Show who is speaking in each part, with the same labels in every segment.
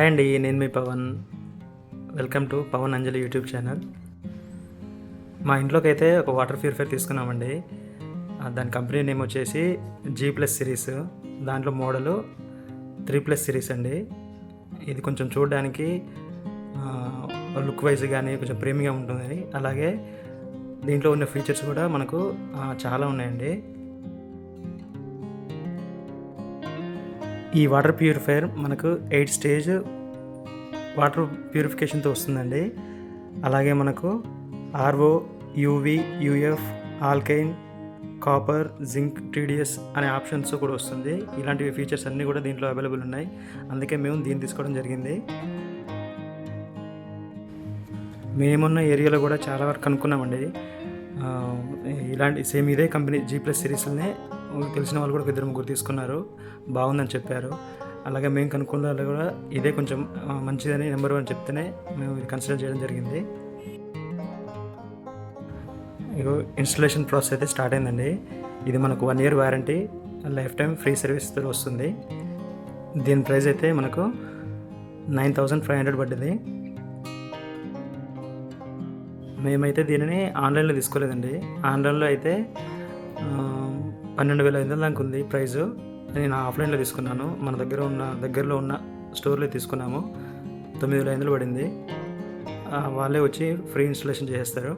Speaker 1: Hi అండి నేను మీ Pavan. Welcome to Pavan Anjali YouTube channel. మా ఇంట్లోకి అయితే ఒక వాటర్ ప్యూరిఫైర్ తీసుకున్నామండి. దాని కంపెనీ నేమ్ వచ్చేసి జీ ప్లస్ సిరీస్ దాంట్లో మోడలు త్రీ ప్లస్ సిరీస్ అండి. ఇది కొంచెం చూడడానికి లుక్ వైజ్ కానీ కొంచెం ప్రేమిగా ఉంటుంది అలాగే దీంట్లో ఉన్న ఫీచర్స్ కూడా మనకు చాలా ఉన్నాయండి. ఈ వాటర్ ప్యూరిఫైయర్ మనకు ఎయిట్ స్టేజ్ వాటర్ ప్యూరిఫికేషన్తో వస్తుందండి. అలాగే మనకు ఆర్ఓ యూవి యూఎఫ్ ఆల్కైన్ కాపర్ జింక్ టీడీఎస్ అనే ఆప్షన్స్ కూడా వస్తుంది. ఇలాంటివి ఫీచర్స్ అన్నీ కూడా దీంట్లో అవైలబుల్ ఉన్నాయి. అందుకే మేము దీన్ని తీసుకోవడం జరిగింది. మేమున్న ఏరియాలో కూడా చాలా వరకు కనుక్కున్నామండి. ఇలాంటి సేమ్ ఇదే కంపెనీ జీ ప్లస్ సిరీస్లోనే తెలిసిన వాళ్ళు కూడా ఒక ఇద్దరు ముగ్గురు తీసుకున్నారు. బాగుందని చెప్పారు. అలాగే మేము కనుక్కున్న వాళ్ళు కూడా ఇదే కొంచెం మంచిదని నెంబర్ వన్ చెప్తేనే మేము ఇది కన్సిడర్ చేయడం జరిగింది. ఇగో ఇన్స్టలేషన్ ప్రాసెస్ అయితే స్టార్ట్ అయిందండి. ఇది మనకు one year warranty life time free సర్వీస్తో వస్తుంది. దీని ప్రైస్ అయితే మనకు నైన్ థౌజండ్ ఫైవ్ హండ్రెడ్ పడ్డది. మేమైతే దీనిని ఆన్లైన్లో తీసుకోలేదండి. ఆన్లైన్లో అయితే పన్నెండు వేల ఐదు వందల దాకా ఉంది ప్రైస్ నేను ఆఫ్లైన్లో తీసుకున్నాను. మన దగ్గర ఉన్న దగ్గరలో ఉన్న స్టోర్లో తీసుకున్నాము. తొమ్మిది వేల ఐదు పడింది వాళ్ళే వచ్చి ఫ్రీ ఇన్స్టలేషన్ చేసేస్తారు.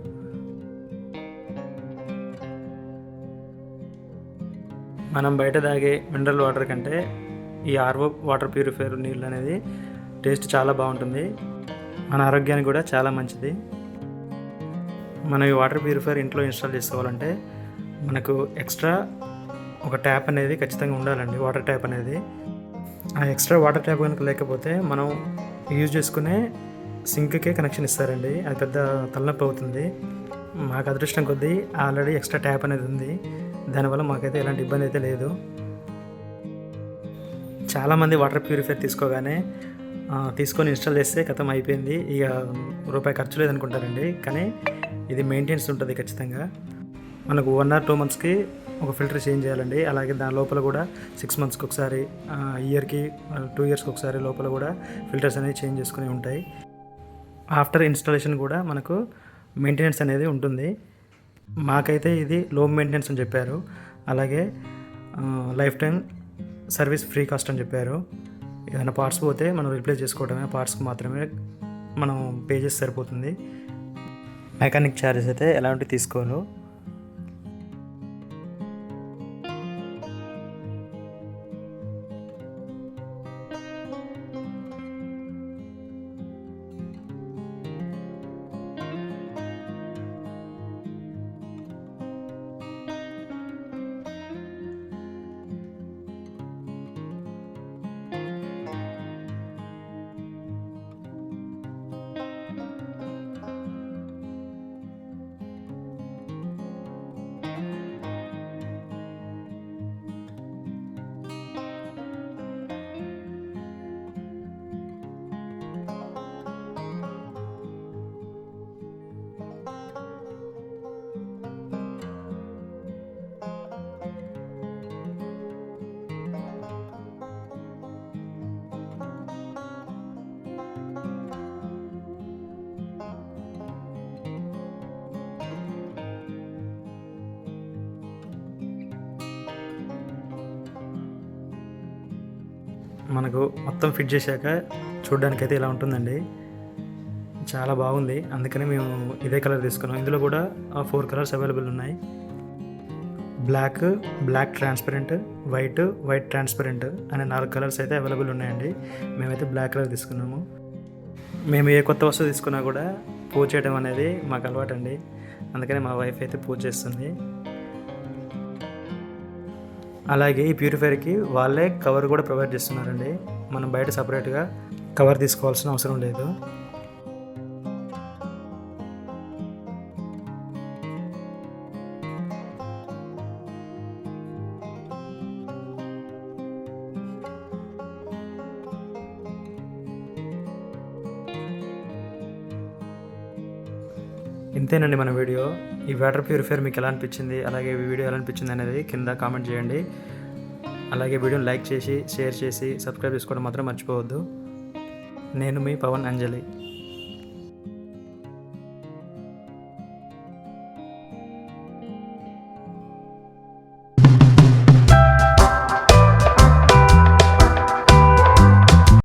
Speaker 1: మనం బయట తాగే మినరల్ వాటర్ కంటే ఈ ఆర్ఓ వాటర్ ప్యూరిఫైయర్ నీళ్ళు అనేది టేస్ట్ చాలా బాగుంటుంది. మన ఆరోగ్యానికి కూడా చాలా మంచిది. మనం ఈ వాటర్ ప్యూరిఫైయర్ ఇంట్లో ఇన్స్టాల్ చేసుకోవాలంటే మనకు ఎక్స్ట్రా ఒక ట్యాప్ అనేది ఖచ్చితంగా ఉండాలండి వాటర్ ట్యాప్ అనేది. ఆ ఎక్స్ట్రా వాటర్ ట్యాప్ కనుక లేకపోతే మనం యూజ్ చేసుకునే సింక్కే కనెక్షన్ ఇస్తారండి. అది పెద్ద తలనొప్పి అవుతుంది. మాకు అదృష్టం కొద్దీ ఆల్రెడీ ఎక్స్ట్రా ట్యాప్ అనేది ఉంది. దానివల్ల మాకైతే ఎలాంటి ఇబ్బంది అయితే లేదు. చాలామంది వాటర్ ప్యూరిఫైర్ తీసుకోగానే తీసుకొని ఇన్స్టాల్ చేస్తే కథం అయిపోయింది. ఇక రూపాయి ఖర్చు లేదనుకుంటారండి. కానీ ఇది మెయింటెనెన్స్ ఉంటుంది ఖచ్చితంగా. మనకు వన్ ఆర్ టూ మంత్స్కి ఒక ఫిల్టర్ చేంజ్ చేయాలండి. అలాగే దాని లోపల కూడా సిక్స్ మంత్స్కి ఒకసారి ఇయర్కి టూ ఇయర్స్కి ఒకసారి లోపల కూడా ఫిల్టర్స్ అనేవి చేంజ్ చేసుకుని ఉంటాయి. ఆఫ్టర్ ఇన్స్టాలేషన్ కూడా మనకు మెయింటెనెన్స్ అనేది ఉంటుంది. మాకైతే ఇది లో మెయింటెనెన్స్ అని చెప్పారు. అలాగే life time service free cost అని చెప్పారు. ఏదైనా పార్ట్స్ పోతే మనం రీప్లేస్ చేసుకోవడమే పార్ట్స్కి మాత్రమే మనం పే చేసి సరిపోతుంది. మెకానిక్ ఛార్జెస్ అయితే ఎలాంటివి తీసుకోరు మనకు మొత్తం ఫిట్ చేశాక చూడడానికైతే ఇలా ఉంటుందండి. చాలా బాగుంది. అందుకని మేము ఇదే కలర్ తీసుకున్నాం. ఇందులో కూడా ఫోర్ కలర్స్ అవైలబుల్ ఉన్నాయి. Black black transparent white white transparent అనే నాలుగు కలర్స్ అయితే అవైలబుల్ ఉన్నాయండి. మేమైతే బ్లాక్ కలర్ తీసుకున్నాము. మేము ఏ కొత్త వస్తువు తీసుకున్నా కూడా పూజ చేయడం అనేది మాకు అలవాటు అండి అందుకని మా వైఫ్ అయితే పూజ చేస్తుంది. అలాగే ఈ ప్యూరిఫైర్కి వాళ్ళే కవర్ కూడా ప్రొవైడ్ చేస్తున్నారండి. మనం బయట సపరేట్గా కవర్ తీసుకోవాల్సిన అవసరం లేదు. ఇంతేనండి మన వీడియో. ఈ వాటర్ ప్యూరిఫైయర్ మీకు ఎలా అనిపించింది అలాగే ఈ వీడియో ఎలా అనిపించింది అనేది కింద కామెంట్ చేయండి. అలాగే వీడియోని లైక్ చేసి షేర్ చేసి సబ్స్క్రైబ్ చేసుకోవడం మాత్రం మర్చిపోవద్దు. నేను మీ పవన్ అంజలి.